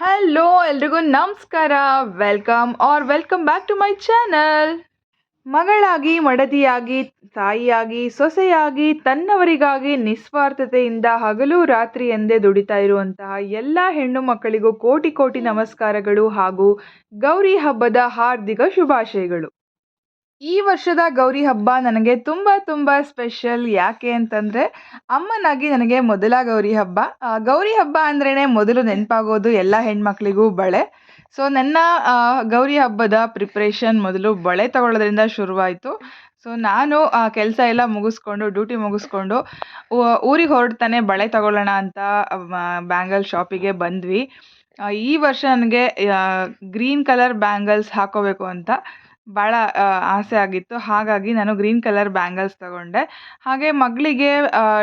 Hello ಎಲ್ರಿಗೂ ನಮಸ್ಕಾರ. Welcome or welcome back to my channel ಮಗಳಾಗಿ, ಮಡದಿಯಾಗಿ, ತಾಯಿಯಾಗಿ, ಸೊಸೆಯಾಗಿ, ತನ್ನವರಿಗಾಗಿ ನಿಸ್ವಾರ್ಥತೆಯಿಂದ ಹಗಲು ರಾತ್ರಿ ಎಂದೇ ದುಡಿತಾ ಇರುವಂತಹ ಎಲ್ಲ ಹೆಣ್ಣು ಮಕ್ಕಳಿಗೂ ಕೋಟಿ ಕೋಟಿ ನಮಸ್ಕಾರಗಳು ಹಾಗೂ ಗೌರಿ ಹಬ್ಬದ ಹಾರ್ದಿಕ ಶುಭಾಶಯಗಳು. ಈ ವರ್ಷದ ಗೌರಿ ಹಬ್ಬ ನನಗೆ ತುಂಬ ತುಂಬ ಸ್ಪೆಷಲ್. ಯಾಕೆ ಅಂತಂದರೆ, ಅಮ್ಮನಾಗಿ ನನಗೆ ಮೊದಲ ಗೌರಿ ಹಬ್ಬ. ಗೌರಿ ಹಬ್ಬ ಅಂದ್ರೇ ಮೊದಲು ನೆನಪಾಗೋದು ಎಲ್ಲ ಹೆಣ್ಮಕ್ಳಿಗೂ ಬಳೆ. ಸೊ ನನ್ನ ಗೌರಿ ಹಬ್ಬದ ಪ್ರಿಪ್ರೇಷನ್ ಮೊದಲು ಬಳೆ ತಗೊಳ್ಳೋದ್ರಿಂದ ಶುರುವಾಯಿತು. ಸೊ ನಾನು ಕೆಲಸ ಎಲ್ಲ ಮುಗಿಸ್ಕೊಂಡು ಡ್ಯೂಟಿ ಮುಗಿಸ್ಕೊಂಡು ಊರಿಗೆ ಹೊರಡ್ತಾನೆ ಬಳೆ ತಗೊಳ್ಳೋಣ ಅಂತ ಬ್ಯಾಂಗಲ್ ಶಾಪಿಗೆ ಬಂದ್ವಿ. ಈ ವರ್ಷ ನನಗೆ ಗ್ರೀನ್ ಕಲರ್ ಬ್ಯಾಂಗಲ್ಸ್ ಹಾಕೋಬೇಕು ಅಂತ. ಭಾಳ ಆಸೆ ಆಗಿತ್ತು. ಹಾಗಾಗಿ ನಾನು ಗ್ರೀನ್ ಕಲರ್ ಬ್ಯಾಂಗಲ್ಸ್ ತಗೊಂಡೆ. ಹಾಗೆ ಮಗಳಿಗೆ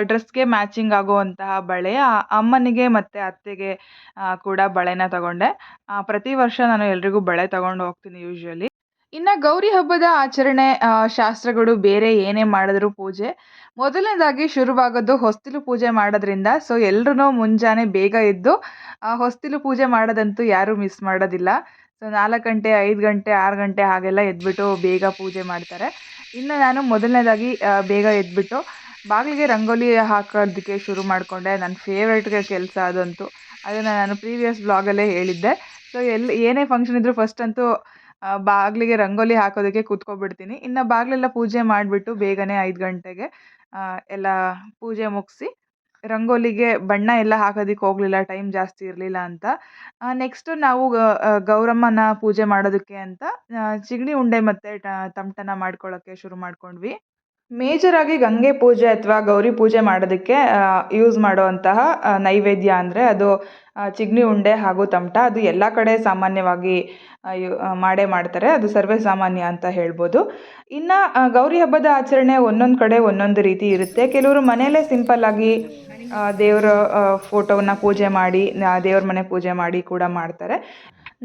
ಡ್ರೆಸ್ಗೆ ಮ್ಯಾಚಿಂಗ್ ಆಗುವಂತಹ ಬಳೆ ಅಮ್ಮನಿಗೆ ಮತ್ತು ಅತ್ತೆಗೆ ಕೂಡ ಬಳೆನ ತಗೊಂಡೆ. ಪ್ರತಿ ವರ್ಷ ನಾನು ಎಲ್ರಿಗೂ ಬಳೆ ತಗೊಂಡು ಹೋಗ್ತೀನಿ ಯೂಶ್ವಲಿ. ಇನ್ನು ಗೌರಿ ಹಬ್ಬದ ಆಚರಣೆ ಶಾಸ್ತ್ರಗಳು ಬೇರೆ ಏನೇ ಮಾಡಿದ್ರು ಪೂಜೆ. ಮೊದಲನೇದಾಗಿ ಶುರುವಾಗೋದು ಹೊಸ್ತಿಲು ಪೂಜೆ ಮಾಡೋದ್ರಿಂದ. ಸೊ ಎಲ್ರೂ ಮುಂಜಾನೆ ಬೇಗ ಎದ್ದು ಹೊಸ್ತಿಲು ಪೂಜೆ ಮಾಡೋದಂತೂ ಯಾರೂ ಮಿಸ್ ಮಾಡೋದಿಲ್ಲ. ಸೊ ನಾಲ್ಕು ಗಂಟೆ, ಐದು ಗಂಟೆ, ಆರು ಗಂಟೆ ಹಾಗೆಲ್ಲ ಎದ್ದುಬಿಟ್ಟು ಬೇಗ ಪೂಜೆ ಮಾಡ್ತಾರೆ. ಇನ್ನು ನಾನು ಮೊದಲನೇದಾಗಿ ಬೇಗ ಎದ್ಬಿಟ್ಟು ಬಾಗಿಲಿಗೆ ರಂಗೋಲಿ ಹಾಕೋದಕ್ಕೆ ಶುರು ಮಾಡಿಕೊಂಡೆ. ನನ್ನ ಫೇವ್ರೇಟ್ ಕೆಲಸ ಅದಂತೂ. ಅದನ್ನು ನಾನು ಪ್ರೀವಿಯಸ್ ಬ್ಲಾಗಲ್ಲೇ ಹೇಳಿದ್ದೆ. ಸೊ ಎಲ್ಲಿ, ಏನೇ ಫಂಕ್ಷನ್ ಇದ್ದರೂ ಫಸ್ಟ್ ಅಂತೂ ಬಾಗಿಲಿಗೆ ರಂಗೋಲಿ ಹಾಕೋದಕ್ಕೆ ಕೂತ್ಕೊಬಿಡ್ತೀನಿ. ಇನ್ನು ಬಾಗಿಲೆಲ್ಲ ಪೂಜೆ ಮಾಡಿಬಿಟ್ಟು ಬೇಗನೆ ಐದು ಗಂಟೆಗೆ ಎಲ್ಲ ಪೂಜೆ ಮುಗಿಸಿ ರಂಗೋಲಿಗೆ ಬಣ್ಣ ಎಲ್ಲ ಹಾಕೋದಿಕ್ಕೆ ಹೋಗಲಿಲ್ಲ ಟೈಮ್ ಜಾಸ್ತಿ ಇರಲಿಲ್ಲ ಅಂತ. ನೆಕ್ಸ್ಟು ನಾವು ಗೌರಮ್ಮನ ಪೂಜೆ ಮಾಡೋದಕ್ಕೆ ಅಂತ ಚಿಗ್ಣಿ ಉಂಡೆ ಮತ್ತು ತಮಟನ ಮಾಡ್ಕೊಳ್ಳೋಕ್ಕೆ ಶುರು ಮಾಡ್ಕೊಂಡ್ವಿ. ಮೇಜರಾಗಿ ಗಂಗೆ ಪೂಜೆ ಅಥವಾ ಗೌರಿ ಪೂಜೆ ಮಾಡೋದಕ್ಕೆ ಯೂಸ್ ಮಾಡುವಂತಹ ನೈವೇದ್ಯ ಅಂದರೆ ಅದು ಚಿಗ್ನಿ ಉಂಡೆ ಹಾಗೂ ತಮಟ. ಅದು ಎಲ್ಲ ಕಡೆ ಸಾಮಾನ್ಯವಾಗಿ ಮಾಡೇ ಮಾಡ್ತಾರೆ. ಅದು ಸರ್ವೇ ಸಾಮಾನ್ಯ ಅಂತ ಹೇಳ್ಬೋದು. ಇನ್ನು ಗೌರಿ ಹಬ್ಬದ ಆಚರಣೆ ಒಂದೊಂದು ಕಡೆ ಒಂದೊಂದು ರೀತಿ ಇರುತ್ತೆ. ಕೆಲವರು ಮನೆಯಲ್ಲೇ ಸಿಂಪಲ್ಲಾಗಿ ದೇವರ ಫೋಟೋವನ್ನು ಪೂಜೆ ಮಾಡಿ ದೇವ್ರ ಮನೆ ಪೂಜೆ ಮಾಡಿ ಕೂಡ ಮಾಡ್ತಾರೆ.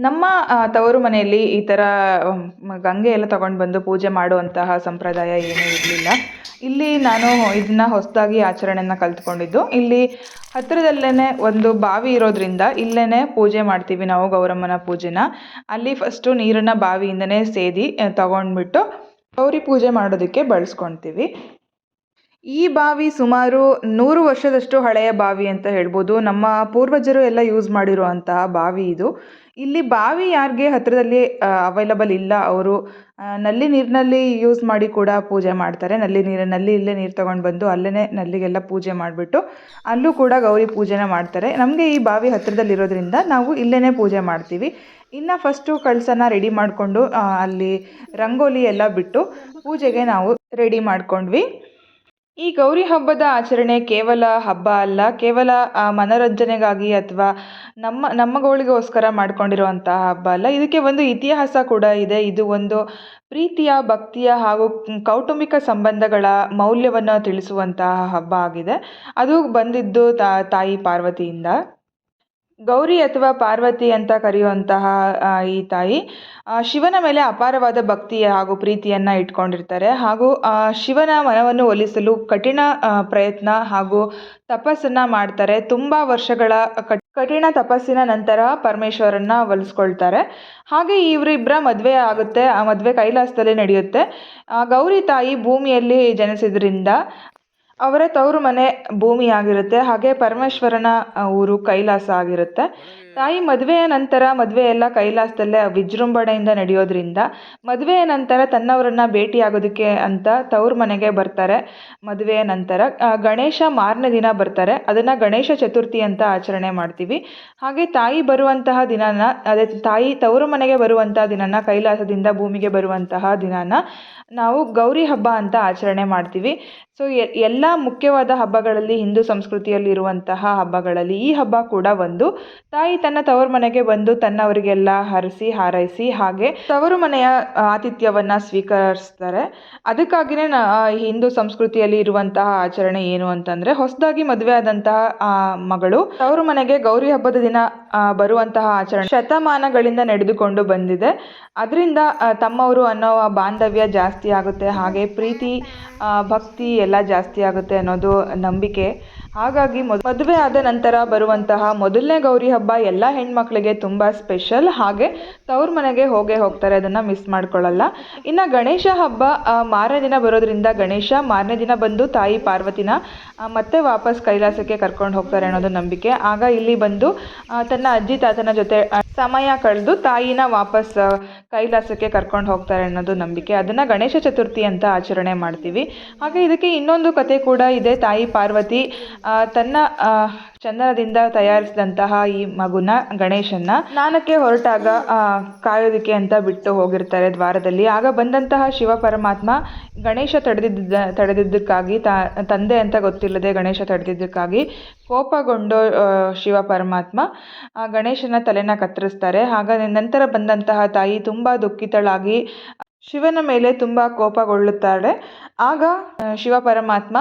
ನಮ್ಮ ತವರು ಮನೆಯಲ್ಲಿ ಈ ಥರ ಗಂಗೆ ಎಲ್ಲ ತಗೊಂಡು ಬಂದು ಪೂಜೆ ಮಾಡುವಂತಹ ಸಂಪ್ರದಾಯ ಏನೂ ಇರಲಿಲ್ಲ. ಇಲ್ಲಿ ನಾನು ಇದನ್ನ ಹೊಸದಾಗಿ ಆಚರಣೆಯನ್ನು ಕಲ್ತ್ಕೊಂಡಿದ್ದು. ಇಲ್ಲಿ ಹತ್ತಿರದಲ್ಲೇ ಒಂದು ಬಾವಿ ಇರೋದ್ರಿಂದ ಇಲ್ಲೇ ಪೂಜೆ ಮಾಡ್ತೀವಿ ನಾವು ಗೌರಮ್ಮನ ಪೂಜೆನ. ಅಲ್ಲಿ ಫಸ್ಟು ನೀರನ್ನು ಬಾವಿಯಿಂದನೇ ಸೇದಿ ತಗೊಂಡ್ಬಿಟ್ಟು ಗೌರಿ ಪೂಜೆ ಮಾಡೋದಕ್ಕೆ ಬಳಸ್ಕೊಳ್ತೀವಿ ಈ ಬಾವಿ ಸುಮಾರು ನೂರು ವರ್ಷದಷ್ಟು ಹಳೆಯ ಬಾವಿ ಅಂತ ಹೇಳ್ಬೋದು. ನಮ್ಮ ಪೂರ್ವಜರು ಎಲ್ಲ ಯೂಸ್ ಮಾಡಿರುವಂತಹ ಬಾವಿ ಇದು. ಇಲ್ಲಿ ಬಾವಿ ಯಾರಿಗೆ ಹತ್ತಿರದಲ್ಲಿ ಅವೈಲಬಲ್ ಇಲ್ಲ, ಅವರು ನಲ್ಲಿ ನೀರಿನಲ್ಲಿ ಯೂಸ್ ಮಾಡಿ ಕೂಡ ಪೂಜೆ ಮಾಡ್ತಾರೆ. ನಲ್ಲಿ ನೀರು, ನಲ್ಲಿ ಇಲ್ಲೇ ನೀರು ತಗೊಂಡು ಬಂದು ಅಲ್ಲೇ ನಲ್ಲಿಗೆಲ್ಲ ಪೂಜೆ ಮಾಡಿಬಿಟ್ಟು ಅಲ್ಲೂ ಕೂಡ ಗೌರಿ ಪೂಜೆನ ಮಾಡ್ತಾರೆ. ನಮಗೆ ಈ ಬಾವಿ ಹತ್ತಿರದಲ್ಲಿರೋದ್ರಿಂದ ನಾವು ಇಲ್ಲೇ ಪೂಜೆ ಮಾಡ್ತೀವಿ. ಇನ್ನು ಫಸ್ಟು ಕಳಸನ ರೆಡಿ ಮಾಡಿಕೊಂಡು ಅಲ್ಲಿ ರಂಗೋಲಿ ಎಲ್ಲ ಬಿಟ್ಟು ಪೂಜೆಗೆ ನಾವು ರೆಡಿ ಮಾಡ್ಕೊಂಡ್ವಿ. ಈ ಗೌರಿ ಹಬ್ಬದ ಆಚರಣೆ ಕೇವಲ ಹಬ್ಬ ಅಲ್ಲ, ಕೇವಲ ಮನೋರಂಜನೆಗಾಗಿ ಅಥವಾ ನಮ್ಮ ನಮ್ಮಗಳಿಗೋಸ್ಕರ ಮಾಡ್ಕೊಂಡಿರುವಂತಹ ಹಬ್ಬ ಅಲ್ಲ. ಇದಕ್ಕೆ ಒಂದು ಇತಿಹಾಸ ಕೂಡ ಇದೆ. ಇದು ಒಂದು ಪ್ರೀತಿಯ, ಭಕ್ತಿಯ ಹಾಗೂ ಕೌಟುಂಬಿಕ ಸಂಬಂಧಗಳ ಮೌಲ್ಯವನ್ನು ತಿಳಿಸುವಂತಹ ಹಬ್ಬ ಆಗಿದೆ. ಅದು ಬಂದಿದ್ದು ತಾಯಿ ಪಾರ್ವತಿಯಿಂದ. ಗೌರಿ ಅಥವಾ ಪಾರ್ವತಿ ಅಂತ ಕರೆಯುವಂತಹ ಈ ತಾಯಿ ಶಿವನ ಮೇಲೆ ಅಪಾರವಾದ ಭಕ್ತಿ ಹಾಗೂ ಪ್ರೀತಿಯನ್ನು ಇಟ್ಕೊಂಡಿರ್ತಾರೆ. ಹಾಗೂ ಶಿವನ ಮನವನ್ನು ಒಲಿಸಲು ಕಠಿಣ ಪ್ರಯತ್ನ ಹಾಗೂ ತಪಸ್ಸನ್ನು ಮಾಡ್ತಾರೆ. ತುಂಬ ವರ್ಷಗಳ ಕಠ್- ಕಠಿಣ ತಪಸ್ಸಿನ ನಂತರ ಪರಮೇಶ್ವರನ್ನ ಒಲಿಸ್ಕೊಳ್ತಾರೆ. ಹಾಗೆ ಇವರಿಬ್ಬರ ಮದುವೆ ಆಗುತ್ತೆ. ಆ ಮದುವೆ ಕೈಲಾಸದಲ್ಲಿ ನಡೆಯುತ್ತೆ. ಗೌರಿ ತಾಯಿ ಭೂಮಿಯಲ್ಲಿ ಜನಿಸಿದ್ರಿಂದ ಅವರ ತವರು ಮನೆ ಭೂಮಿ ಆಗಿರುತ್ತೆ. ಹಾಗೆ ಪರಮೇಶ್ವರನ ಊರು ಕೈಲಾಸ ಆಗಿರುತ್ತೆ. ತಾಯಿ ಮದುವೆಯ ನಂತರ ಮದುವೆ ಎಲ್ಲ ಕೈಲಾಸದಲ್ಲೇ ವಿಜೃಂಭಣೆಯಿಂದ ನಡೆಯೋದ್ರಿಂದ ಮದುವೆಯ ನಂತರ ತನ್ನವರನ್ನ ಭೇಟಿಯಾಗೋದಕ್ಕೆ ಅಂತ ತವ್ರ ಮನೆಗೆ ಬರ್ತಾರೆ. ಮದುವೆಯ ನಂತರ ಗಣೇಶ ಮಾರನೇ ದಿನ ಬರ್ತಾರೆ. ಅದನ್ನು ಗಣೇಶ ಚತುರ್ಥಿ ಅಂತ ಆಚರಣೆ ಮಾಡ್ತೀವಿ. ಹಾಗೆ ತಾಯಿ ಬರುವಂತಹ ದಿನನ, ಅದೇ ತಾಯಿ ತವರು ಮನೆಗೆ ಬರುವಂತಹ ದಿನನ, ಕೈಲಾಸದಿಂದ ಭೂಮಿಗೆ ಬರುವಂತಹ ದಿನನ ನಾವು ಗೌರಿ ಹಬ್ಬ ಅಂತ ಆಚರಣೆ ಮಾಡ್ತೀವಿ. ಸೊ ಎಲ್ಲ ಮುಖ್ಯವಾದ ಹಬ್ಬಗಳಲ್ಲಿ ಹಿಂದೂ ಸಂಸ್ಕೃತಿಯಲ್ಲಿರುವಂತಹ ಹಬ್ಬಗಳಲ್ಲಿ ಈ ಹಬ್ಬ ಕೂಡ ಒಂದು. ತಾಯಿ ತನ್ನ ತವರು ಮನೆಗೆ ಬಂದು ತನ್ನವರಿಗೆಲ್ಲ ಹರಸಿ, ಹಾರೈಸಿ ಹಾಗೆ ತವರು ಮನೆಯ ಆತಿಥ್ಯವನ್ನು ಸ್ವೀಕರಿಸ್ತಾರೆ. ಅದಕ್ಕಾಗಿಯೇ ಹಿಂದೂ ಸಂಸ್ಕೃತಿಯಲ್ಲಿ ಇರುವಂತಹ ಆಚರಣೆ ಏನು ಅಂತಂದ್ರೆ ಹೊಸದಾಗಿ ಮದುವೆ ಆದಂತಹ ಮಗಳು ತವರು ಮನೆಗೆ ಗೌರಿ ಹಬ್ಬದ ದಿನ ಬರುವಂತಹ ಆಚರಣೆ ಶತಮಾನಗಳಿಂದ ನಡೆದುಕೊಂಡು ಬಂದಿದೆ. ಅದರಿಂದ ತಮ್ಮವರು ಅನ್ನೋ ಬಾಂಧವ್ಯ ಜಾಸ್ತಿ ಆಗುತ್ತೆ. ಹಾಗೆ ಪ್ರೀತಿ ಭಕ್ತಿ ಎಲ್ಲ ಜಾಸ್ತಿ ಆಗುತ್ತೆ ಅನ್ನೋದು ನಂಬಿಕೆ. ಹಾಗಾಗಿ ಮದುವೆ ಆದ ನಂತರ ಬರುವಂತಹ ಮೊದಲನೇ ಗೌರಿ ಹಬ್ಬ ಎಲ್ಲ ಹೆಣ್ಮಕ್ಳಿಗೆ ತುಂಬ ಸ್ಪೆಷಲ್. ಹಾಗೆ ತವ್ರ ಮನೆಗೆ ಹೋಗೇ ಹೋಗ್ತಾರೆ, ಅದನ್ನು ಮಿಸ್ ಮಾಡ್ಕೊಳ್ಳಲ್ಲ. ಇನ್ನು ಗಣೇಶ ಹಬ್ಬ ಮಾರನೇ ದಿನ ಬರೋದ್ರಿಂದ ಗಣೇಶ ಮಾರನೇ ದಿನ ಬಂದು ತಾಯಿ ಪಾರ್ವತಿನ ಮತ್ತೆ ವಾಪಸ್ ಕೈಲಾಸಕ್ಕೆ ಕರ್ಕೊಂಡು ಹೋಗ್ತಾರೆ ಅನ್ನೋದು ನಂಬಿಕೆ. ಆಗ ಇಲ್ಲಿ ಬಂದು ತನ್ನ ಅಜ್ಜಿ ತಾತನ ಜೊತೆ ಸಮಯ ಕಳೆದು ತಾಯಿನ ವಾಪಸ್ ಕೈಲಾಸಕ್ಕೆ ಕರ್ಕೊಂಡು ಹೋಗ್ತಾರೆ ಅನ್ನೋದು ನಂಬಿಕೆ. ಅದನ್ನು ಗಣೇಶ ಚತುರ್ಥಿ ಅಂತ ಆಚರಣೆ ಮಾಡ್ತೀವಿ. ಹಾಗೆ ಇದಕ್ಕೆ ಇನ್ನೊಂದು ಕತೆ ಕೂಡ ಇದೆ. ತಾಯಿ ಪಾರ್ವತಿ ತನ್ನ ಚಂದನದಿಂದ ತಯಾರಿಸಿದಂತಹ ಈ ಮಗುನ ಗಣೇಶನ್ನ ಸ್ನಾನಕ್ಕೆ ಹೊರಟಾಗ ಕಾಯೋದಕ್ಕೆ ಅಂತ ಬಿಟ್ಟು ಹೋಗಿರ್ತಾರೆ ದ್ವಾರದಲ್ಲಿ. ಆಗ ಬಂದಂತಹ ಶಿವ ಪರಮಾತ್ಮ ಗಣೇಶ ತಡೆದಿದ್ದ, ತಡೆದಿದ್ದಕ್ಕಾಗಿ ತಂದೆ ಅಂತ ಗೊತ್ತಿಲ್ಲದೆ ಗಣೇಶ ತಡೆದಿದ್ದಕ್ಕಾಗಿ ಕೋಪಗೊಂಡು ಶಿವ ಪರಮಾತ್ಮ, ಆ, ಗಣೇಶನ ತಲೆನ ಕತ್ತರಿಸ್ತಾರೆ. ಆಗ ನಂತರ ಬಂದಂತಹ ತಾಯಿ ತುಂಬ ದುಃಖಿತಳಾಗಿ ಶಿವನ ಮೇಲೆ ತುಂಬ ಕೋಪಗೊಳ್ಳುತ್ತಾಳೆ. ಆಗ ಶಿವ ಪರಮಾತ್ಮ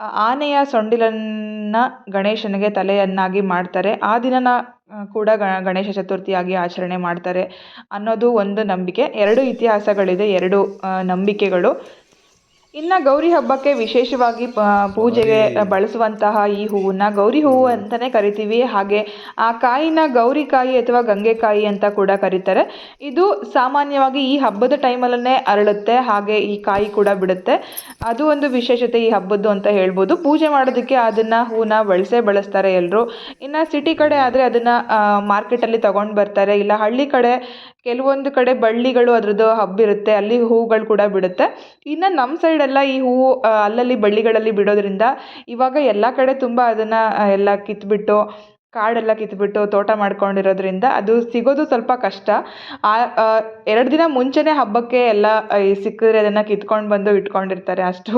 ಆನೆಯ ಸೊಂಡಿಲನ್ನು ಗಣೇಶನಿಗೆ ತಲೆಯನ್ನಾಗಿ ಮಾಡ್ತಾರೆ. ಆ ದಿನನ ಕೂಡ ಗಣೇಶ ಚತುರ್ಥಿಯಾಗಿ ಆಚರಣೆ ಮಾಡ್ತಾರೆ ಅನ್ನೋದು ಒಂದು ನಂಬಿಕೆ. ಎರಡು ಇತಿಹಾಸಗಳಿದೆ, ಎರಡು ನಂಬಿಕೆಗಳು. ಇನ್ನು ಗೌರಿ ಹಬ್ಬಕ್ಕೆ ವಿಶೇಷವಾಗಿ ಪೂಜೆಗೆ ಬಳಸುವಂತಹ ಈ ಹೂವನ್ನ ಗೌರಿ ಹೂವು ಅಂತಲೇ ಕರಿತೀವಿ. ಹಾಗೆ ಆ ಕಾಯಿನ ಗೌರಿಕಾಯಿ ಅಥವಾ ಗಂಗೆಕಾಯಿ ಅಂತ ಕೂಡ ಕರೀತಾರೆ. ಇದು ಸಾಮಾನ್ಯವಾಗಿ ಈ ಹಬ್ಬದ ಟೈಮಲ್ಲೇ ಅರಳುತ್ತೆ. ಹಾಗೆ ಈ ಕಾಯಿ ಕೂಡ ಬಿಡುತ್ತೆ. ಅದು ಒಂದು ವಿಶೇಷತೆ ಈ ಹಬ್ಬದ್ದು ಅಂತ ಹೇಳ್ಬೋದು. ಪೂಜೆ ಮಾಡೋದಕ್ಕೆ ಅದನ್ನು ಹೂವನ್ನ ಬಳಸೇ ಬಳಸ್ತಾರೆ ಎಲ್ಲರೂ ಇನ್ನು ಸಿಟಿ ಕಡೆ ಆದರೆ ಅದನ್ನು ಮಾರ್ಕೆಟಲ್ಲಿ ತೊಗೊಂಡು ಬರ್ತಾರೆ. ಇಲ್ಲ ಹಳ್ಳಿ ಕಡೆ ಕೆಲವೊಂದು ಕಡೆ ಬಳ್ಳಿಗಳು ಅದರದ್ದು ಹಬ್ಬಿರುತ್ತೆ ಅಲ್ಲಿ ಹೂಗಳು ಕೂಡ ಬಿಡುತ್ತೆ. ಇನ್ನು ನಮ್ಮ ಸೈಡೆಲ್ಲ ಈ ಹೂವು ಅಲ್ಲಲ್ಲಿ ಬಳ್ಳಿಗಳಲ್ಲಿ ಬಿಡೋದ್ರಿಂದ ಇವಾಗ ಎಲ್ಲ ಕಡೆ ತುಂಬ ಅದನ್ನು ಎಲ್ಲ ಕಿತ್ಬಿಟ್ಟು, ಕಾಡೆಲ್ಲ ಕಿತ್ಬಿಟ್ಟು ತೋಟ ಮಾಡ್ಕೊಂಡಿರೋದ್ರಿಂದ ಅದು ಸಿಗೋದು ಸ್ವಲ್ಪ ಕಷ್ಟ. ಆ ಎರಡು ದಿನ ಮುಂಚೆನೇ ಹಬ್ಬಕ್ಕೆ ಎಲ್ಲ ಸಿಕ್ಕಿದ್ರೆ ಅದನ್ನು ಕಿತ್ಕೊಂಡು ಬಂದು ಇಟ್ಕೊಂಡಿರ್ತಾರೆ. ಅಷ್ಟು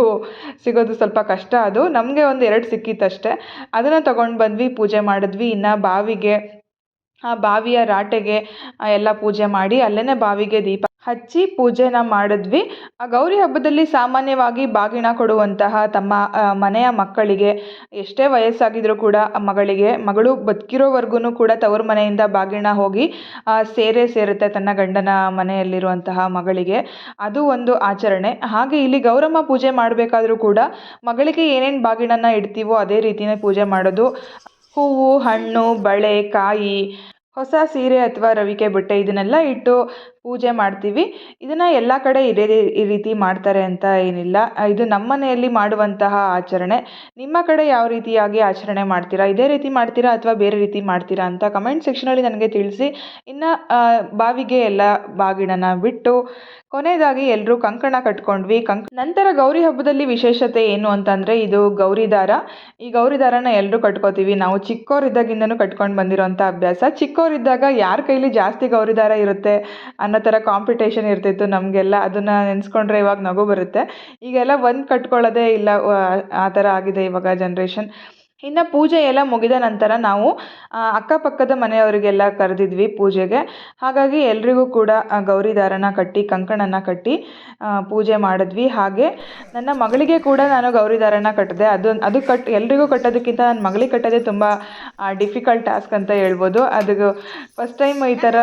ಸಿಗೋದು ಸ್ವಲ್ಪ ಕಷ್ಟ ಅದು. ನಮಗೆ ಒಂದು ಎರಡು ಸಿಕ್ಕಿತ್ತಷ್ಟೇ. ಅದನ್ನು ತೊಗೊಂಡು ಬಂದ್ವಿ, ಪೂಜೆ ಮಾಡಿದ್ವಿ. ಇನ್ನು ಬಾವಿಗೆ ಆ ಬಾವಿಯ ರಾಟೆಗೆ ಎಲ್ಲ ಪೂಜೆ ಮಾಡಿ ಅಲ್ಲೇ ಬಾವಿಗೆ ದೀಪ ಹಚ್ಚಿ ಪೂಜೆನ ಮಾಡಿದ್ವಿ. ಆ ಗೌರಿ ಹಬ್ಬದಲ್ಲಿ ಸಾಮಾನ್ಯವಾಗಿ ಬಾಗಿನ ಕೊಡುವಂತಹ ತಮ್ಮ ಮನೆಯ ಮಕ್ಕಳಿಗೆ, ಎಷ್ಟೇ ವಯಸ್ಸಾಗಿದ್ರೂ ಕೂಡ ಮಗಳಿಗೆ, ಮಗಳು ಬದುಕಿರೋವರೆಗೂ ಕೂಡ ತವರು ಮನೆಯಿಂದ ಬಾಗಿನ ಹೋಗಿ ಸೇರೇ ಸೇರುತ್ತೆ ತನ್ನ ಗಂಡನ ಮನೆಯಲ್ಲಿರುವಂತಹ ಮಗಳಿಗೆ. ಅದು ಒಂದು ಆಚರಣೆ. ಹಾಗೆ ಇಲ್ಲಿ ಗೌರಮ್ಮ ಪೂಜೆ ಮಾಡಬೇಕಾದ್ರೂ ಕೂಡ ಮಗಳಿಗೆ ಏನೇನು ಬಾಗಿಣನ ಇಡ್ತೀವೋ ಅದೇ ರೀತಿಯೇ ಪೂಜೆ ಮಾಡೋದು. ಹೂವು, ಹಣ್ಣು, ಬಳೆ, ಕಾಯಿ ಹೊಸ ಸೀರೆ ಅಥವಾ ರವಿಕೆ ಬಟ್ಟೆ ಇದನ್ನೆಲ್ಲ ಇಟ್ಟು ಪೂಜೆ ಮಾಡ್ತೀವಿ. ಇದನ್ನು ಎಲ್ಲ ಕಡೆ ಇದೇ ಈ ರೀತಿ ಮಾಡ್ತಾರೆ ಅಂತ ಏನಿಲ್ಲ. ಇದು ನಮ್ಮ ಮನೆಯಲ್ಲಿ ಮಾಡುವಂತಹ ಆಚರಣೆ. ನಿಮ್ಮ ಕಡೆ ಯಾವ ರೀತಿಯಾಗಿ ಆಚರಣೆ ಮಾಡ್ತೀರಾ? ಇದೇ ರೀತಿ ಮಾಡ್ತೀರಾ ಅಥವಾ ಬೇರೆ ರೀತಿ ಮಾಡ್ತೀರಾ ಅಂತ ಕಮೆಂಟ್ ಸೆಕ್ಷನಲ್ಲಿ ನನಗೆ ತಿಳಿಸಿ. ಇನ್ನು ಬಾವಿಗೆ ಎಲ್ಲ ಬಾಗಿಣನ ಬಿಟ್ಟು ಕೊನೆಯದಾಗಿ ಎಲ್ಲರೂ ಕಂಕಣ ಕಟ್ಕೊಂಡ್ವಿ. ಕಂಕ್, ನಂತರ ಗೌರಿ ಹಬ್ಬದಲ್ಲಿ ವಿಶೇಷತೆ ಏನು ಅಂತಂದರೆ ಇದು ಗೌರಿ ದಾರ. ಈ ಗೌರಿ ದಾರನ ಎಲ್ಲರೂ ಕಟ್ಕೋತೀವಿ. ನಾವು ಚಿಕ್ಕವರಿದ್ದಾಗಿಂದನೂ ಕಟ್ಕೊಂಡು ಬಂದಿರೋಂಥ ಅಭ್ಯಾಸ. ಚಿಕ್ಕವರಿದ್ದಾಗ ಯಾರ ಕೈಲಿ ಜಾಸ್ತಿ ಗೌರಿ ದಾರ ಇರುತ್ತೆ ಅನ್ನೋ ಥರ ಕಾಂಪಿಟೇಷನ್ ಇರ್ತಿತ್ತು ನಮಗೆಲ್ಲ ಅದನ್ನು ನೆನೆಸ್ಕೊಂಡ್ರೆ ಇವಾಗ ನಗು ಬರುತ್ತೆ. ಈಗೆಲ್ಲ ಒಂದು ಕಟ್ಕೊಳ್ಳೋದೇ ಇಲ್ಲ, ಆ ಥರ ಆಗಿದೆ ಇವಾಗ ಜನ್ರೇಷನ್ ಇನ್ನು ಪೂಜೆ ಎಲ್ಲ ಮುಗಿದ ನಂತರ ನಾವು ಅಕ್ಕಪಕ್ಕದ ಮನೆಯವರಿಗೆಲ್ಲ ಕರೆದಿದ್ವಿ ಪೂಜೆಗೆ. ಹಾಗಾಗಿ ಎಲ್ರಿಗೂ ಕೂಡ ಗೌರಿ ದಾರನ ಕಟ್ಟಿ ಕಂಕಣನ ಕಟ್ಟಿ ಪೂಜೆ ಮಾಡಿದ್ವಿ. ಹಾಗೆ ನನ್ನ ಮಗಳಿಗೆ ಕೂಡ ನಾನು ಗೌರಿ ದಾರನ ಕಟ್ಟಿದೆ. ಅದು ಅದು ಕಟ್ ಎಲ್ರಿಗೂ ಕಟ್ಟೋದಕ್ಕಿಂತ ನನ್ನ ಮಗಳಿಗೆ ಕಟ್ಟೋದೇ ತುಂಬ ಡಿಫಿಕಲ್ಟ್ ಟಾಸ್ಕ್ ಅಂತ ಹೇಳ್ಬೋದು. ಅದು ಫಸ್ಟ್ ಟೈಮ್ ಈ ಥರ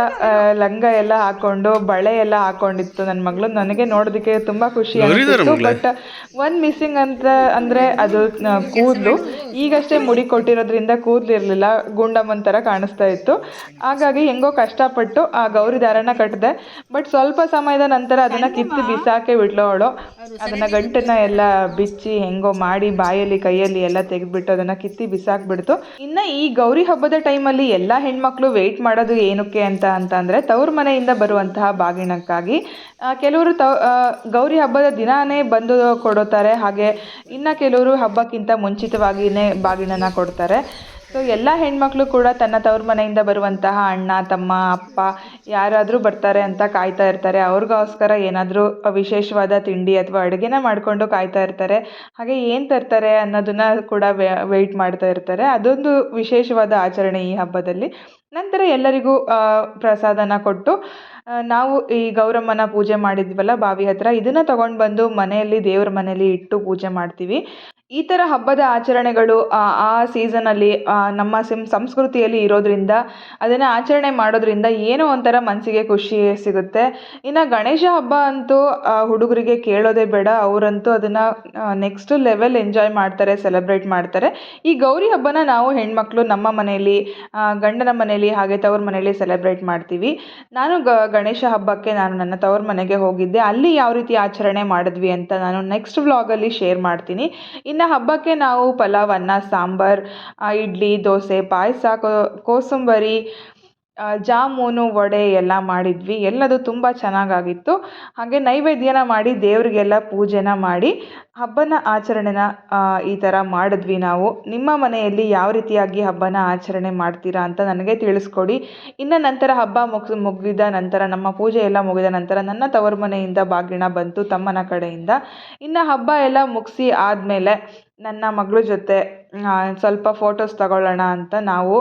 ಲಂಗ ಎಲ್ಲ ಹಾಕ್ಕೊಂಡು ಬಳೆ ಎಲ್ಲ ಹಾಕ್ಕೊಂಡಿತ್ತು ನನ್ನ ಮಗಳು. ನನಗೆ ನೋಡೋದಕ್ಕೆ ತುಂಬ ಖುಷಿ ಆಗಿತ್ತು ಬಟ್ ಒಂದು ಮಿಸ್ಸಿಂಗ್ ಅಂತ ಅಂದರೆ ಅದು ಕೂದಲು. ಕೂದಲು ಈಗಷ್ಟೇ ಮುಡಿ ಕೊಟ್ಟಿರೋದ್ರಿಂದ ಕೂದಲಿರಲಿಲ್ಲ ಗುಂಡಮ್ಮನ ಥರ ಕಾಣಿಸ್ತಾ ಇತ್ತು. ಹಾಗಾಗಿ ಹೆಂಗೋ ಕಷ್ಟಪಟ್ಟು ಆ ಗೌರಿ ದಾರನ ಕಟ್ಟಿದೆ ಬಟ್ ಸ್ವಲ್ಪ ಸಮಯದ ನಂತರ ಅದನ್ನು ಕಿತ್ತು ಬಿಸಾಕೆ ಅವಳು. ಅದನ್ನು ಗಂಟನ್ನ ಎಲ್ಲ ಬಿಚ್ಚಿ ಹೆಂಗೋ ಮಾಡಿ ಬಾಯಲ್ಲಿ ಕೈಯಲ್ಲಿ ಎಲ್ಲ ತೆಗೆದ್ಬಿಟ್ಟು ಅದನ್ನು ಕಿತ್ತಿ ಬಿಸಾಕ್ಬಿಡ್ತು. ಇನ್ನು ಈ ಗೌರಿ ಹಬ್ಬದ ಟೈಮಲ್ಲಿ ಎಲ್ಲ ಹೆಣ್ಮಕ್ಳು ವೆಯ್ಟ್ ಮಾಡೋದು ಏನಕ್ಕೆ ಅಂತ ಅಂತಂದರೆ ತವ್ರ ಮನೆಯಿಂದ ಬರುವಂತಹ ಬಾಗಿಣಕ್ಕಾಗಿ. ಕೆಲವರು ತವ್ ಗೌರಿ ಹಬ್ಬದ ದಿನಾನೇ ಬಂದು ಕೊಡುತ್ತಾರೆ ಹಾಗೆ ಇನ್ನು ಕೆಲವರು ಹಬ್ಬಕ್ಕಿಂತ ಮುಂಚಿತವಾಗಿಯೇ ಬಾಗಿಣನ ಕೊಡ್ತಾರೆ. ಸೊ ಎಲ್ಲ ಹೆಣ್ಮಕ್ಳು ಕೂಡ ತನ್ನ ತವ್ರ ಮನೆಯಿಂದ ಬರುವಂತಹ ಅಣ್ಣ, ತಮ್ಮ, ಅಪ್ಪ ಯಾರಾದರೂ ಬರ್ತಾರೆ ಅಂತ ಕಾಯ್ತಾ ಇರ್ತಾರೆ. ಅವ್ರಿಗೋಸ್ಕರ ಏನಾದರೂ ವಿಶೇಷವಾದ ತಿಂಡಿ ಅಥವಾ ಅಡುಗೆನ ಮಾಡಿಕೊಂಡು ಕಾಯ್ತಾ ಇರ್ತಾರೆ. ಹಾಗೆ ಏನು ತರ್ತಾರೆ ಅನ್ನೋದನ್ನ ಕೂಡ ವೆಯ್ಟ್ ಮಾಡ್ತಾ ಇರ್ತಾರೆ. ಅದೊಂದು ವಿಶೇಷವಾದ ಆಚರಣೆ ಈ ಹಬ್ಬದಲ್ಲಿ. ನಂತರ ಎಲ್ಲರಿಗೂ ಪ್ರಸಾದನ ಕೊಟ್ಟು ನಾವು ಈ ಗೌರಮ್ಮನ ಪೂಜೆ ಮಾಡಿದ್ವಲ್ಲ ಬಾವಿ ಹತ್ರ, ಇದನ್ನು ತಗೊಂಡು ಬಂದು ಮನೆಯಲ್ಲಿ ದೇವ್ರ ಮನೆಯಲ್ಲಿ ಇಟ್ಟು ಪೂಜೆ ಮಾಡ್ತೀವಿ. ಈ ಥರ ಹಬ್ಬದ ಆಚರಣೆಗಳು, ಆ ಸೀಸನಲ್ಲಿ ನಮ್ಮ ಸಿಮ್ ಸಂಸ್ಕೃತಿಯಲ್ಲಿ ಇರೋದರಿಂದ, ಅದನ್ನು ಆಚರಣೆ ಮಾಡೋದರಿಂದ ಏನೋ ಒಂಥರ ಮನಸ್ಸಿಗೆ ಖುಷಿ ಸಿಗುತ್ತೆ. ಇನ್ನು ಗಣೇಶ ಹಬ್ಬ ಅಂತೂ ಹುಡುಗರಿಗೆ ಕೇಳೋದೇ ಬೇಡ. ಅವರಂತೂ ಅದನ್ನು ನೆಕ್ಸ್ಟ್ ಲೆವೆಲ್ ಎಂಜಾಯ್ ಮಾಡ್ತಾರೆ ಸೆಲೆಬ್ರೇಟ್ ಮಾಡ್ತಾರೆ. ಈ ಗೌರಿ ಹಬ್ಬನ ನಾವು ಹೆಣ್ಮಕ್ಳು ನಮ್ಮ ಮನೆಯಲ್ಲಿ ಗಂಡನ ಮನೆಯಲ್ಲಿ, ಹಾಗೆ ತವ್ರ ಮನೆಯಲ್ಲಿ ಸೆಲೆಬ್ರೇಟ್ ಮಾಡ್ತೀವಿ. ನಾನು ಗಣೇಶ ಹಬ್ಬಕ್ಕೆ ನಾನು ನನ್ನ ತವ್ರ ಮನೆಗೆ ಹೋಗಿದ್ದೆ. ಅಲ್ಲಿ ಯಾವ ರೀತಿ ಆಚರಣೆ ಮಾಡಿದ್ವಿ ಅಂತ ನಾನು ನೆಕ್ಸ್ಟ್ ವ್ಲಾಗಲ್ಲಿ ಶೇರ್ ಮಾಡ್ತೀನಿ. ಇನ್ನು ಇನ್ನು ಹಬ್ಬಕ್ಕೆ ನಾವು ಪಲಾವ್ ಅನ್ನ ಸಾಂಬಾರು ಇಡ್ಲಿ ದೋಸೆ ಪಾಯಸ ಕೋಸಂಬರಿ ಜಾಮೂನು ವಡೆ ಎಲ್ಲ ಮಾಡಿದ್ವಿ. ಎಲ್ಲದು ತುಂಬ ಚೆನ್ನಾಗಾಗಿತ್ತು. ಹಾಗೆ ನೈವೇದ್ಯನ ಮಾಡಿ ದೇವರಿಗೆಲ್ಲ ಪೂಜೆನ ಮಾಡಿ ಹಬ್ಬನ ಆಚರಣೆನ ಈ ಥರ ಮಾಡಿದ್ವಿ ನಾವು. ನಿಮ್ಮ ಮನೆಯಲ್ಲಿ ಯಾವ ರೀತಿಯಾಗಿ ಹಬ್ಬನ ಆಚರಣೆ ಮಾಡ್ತೀರಾ ಅಂತ ನನಗೆ ತಿಳಿಸ್ಕೊಡಿ. ಇನ್ನು ನಂತರ ಹಬ್ಬ ಮುಗಿಸ್ ಮುಗಿದ ನಂತರ, ನಮ್ಮ ಪೂಜೆ ಎಲ್ಲ ಮುಗಿದ ನಂತರ ನನ್ನ ತವರು ಮನೆಯಿಂದ ಬಾಗಿಣ ಬಂತು ತಮ್ಮನ ಕಡೆಯಿಂದ. ಇನ್ನು ಹಬ್ಬ ಎಲ್ಲ ಮುಗಿಸಿ ಆದಮೇಲೆ ನನ್ನ ಮಗಳ ಜೊತೆ ಸ್ವಲ್ಪ ಫೋಟೋಸ್ ತಗೊಳ್ಳೋಣ ಅಂತ ನಾವು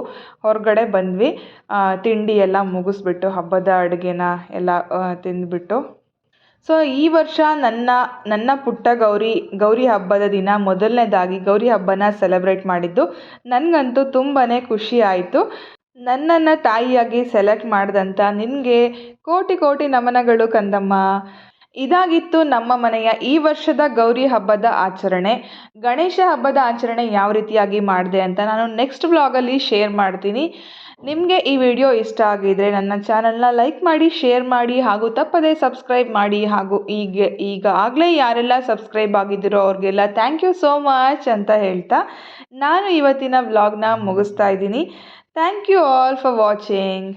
ಹೊರಗಡೆ ಬಂದ್ವಿ. ತಿಂಡಿ ಎಲ್ಲ ಮುಗಿಸ್ಬಿಟ್ಟು, ಹಬ್ಬದ ಅಡುಗೆನ ಎಲ್ಲ ತಿಂದುಬಿಟ್ಟು. ಸೊ ಈ ವರ್ಷ ನನ್ನ ನನ್ನ ಪುಟ್ಟ ಗೌರಿ ಗೌರಿ ಹಬ್ಬದ ದಿನ ಮೊದಲನೇದಾಗಿ ಗೌರಿ ಹಬ್ಬನ ಸೆಲೆಬ್ರೇಟ್ ಮಾಡಿದ್ದು. ನನಗಂತೂ ತುಂಬಾ ಖುಷಿ ಆಯಿತು. ನನ್ನನ್ನು ತಾಯಿಯಾಗಿ ಸೆಲೆಕ್ಟ್ ಮಾಡಿದಂಥ ನಿನಗೆ ಕೋಟಿ ಕೋಟಿ ನಮನಗಳು ಕಂದಮ್ಮ. ಇದಾಗಿತ್ತು ನಮ್ಮ ಮನೆಯ ಈ ವರ್ಷದ ಗೌರಿ ಹಬ್ಬದ ಆಚರಣೆ. ಗಣೇಶ ಹಬ್ಬದ ಆಚರಣೆ ಯಾವ ರೀತಿಯಾಗಿ ಮಾಡಿದೆ ಅಂತ ನಾನು ನೆಕ್ಸ್ಟ್ ವ್ಲಾಗಲ್ಲಿ ಶೇರ್ ಮಾಡ್ತೀನಿ. ನಿಮಗೆ ಈ ವಿಡಿಯೋ ಇಷ್ಟ ಆಗಿದ್ರೆ ನನ್ನ ಚಾನಲ್ನ ಲೈಕ್ ಮಾಡಿ ಶೇರ್ ಮಾಡಿ ಹಾಗೂ ತಪ್ಪದೇ ಸಬ್ಸ್ಕ್ರೈಬ್ ಮಾಡಿ ಹಾಗೂ ಈಗ ಈಗ ಆಗಲೇ ಯಾರೆಲ್ಲ ಸಬ್ಸ್ಕ್ರೈಬ್ ಆಗಿದ್ದೀರೋ ಅವ್ರಿಗೆಲ್ಲ ಥ್ಯಾಂಕ್ ಯು ಸೋ ಮಚ್ ಅಂತ ಹೇಳ್ತಾ ನಾನು ಇವತ್ತಿನ ವ್ಲಾಗ್ನ ಮುಗಿಸ್ತಾ ಇದ್ದೀನಿ. Thank you all for watching